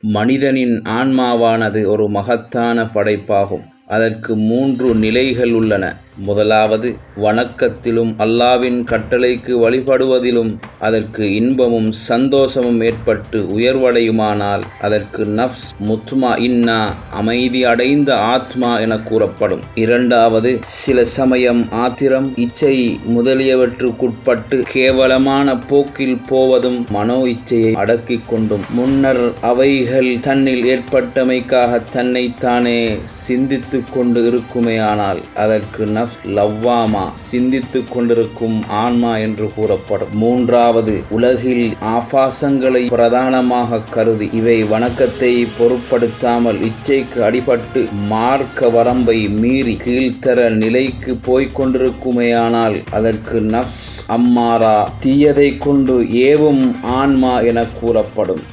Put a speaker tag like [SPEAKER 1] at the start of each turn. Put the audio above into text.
[SPEAKER 1] மனிதனின் ஆன்மாவானது ஒரு மகத்தான படைப்பாகும். அதற்கு மூன்று நிலைகள் உள்ளன. முதலாவது வணக்கத்திலும் அல்லாவின் கட்டளைக்கு வழிபடுவதிலும் அதற்கு இன்பமும் சந்தோஷமும் ஏற்பட்டு உயர்வடையுமானால் அதற்கு நஃப்ஸ் முத்மா இன்னா அமைதி அடைந்த ஆத்மா என கூறப்படும். இரண்டாவது சில சமயம் ஆத்திரம் இச்சை முதலியவற்றுக்குட்பட்டு கேவலமான போக்கில் போவதும் மனோ இச்சையை அடக்கிக் கொண்டும் முன்னர் அவைகள் தன்னில் ஏற்பட்டமைக்காக தன்னைத்தானே சிந்தித்து கொண்டு இருக்குமேயானால் அதற்கு நஃப் நஃப்ஸ் லவ்வாமா சிந்தித்துக் கொண்டிருக்கும் ஆன்மா என்று கூறப்படும். மூன்றாவது உலகில் ஆபாசங்களை பிரதானமாக கருதி இவை வணக்கத்தை பொருட்படுத்தாமல் இச்சைக்கு அடிபட்டு மார்க்க வரம்பை மீறி கீழ்த்தர நிலைக்கு போய்கொண்டிருக்குமேயானால் அதற்கு நஃப்ஸ் அம்மாரா தீயதை கொண்டு ஏவும் ஆன்மா என கூறப்படும்.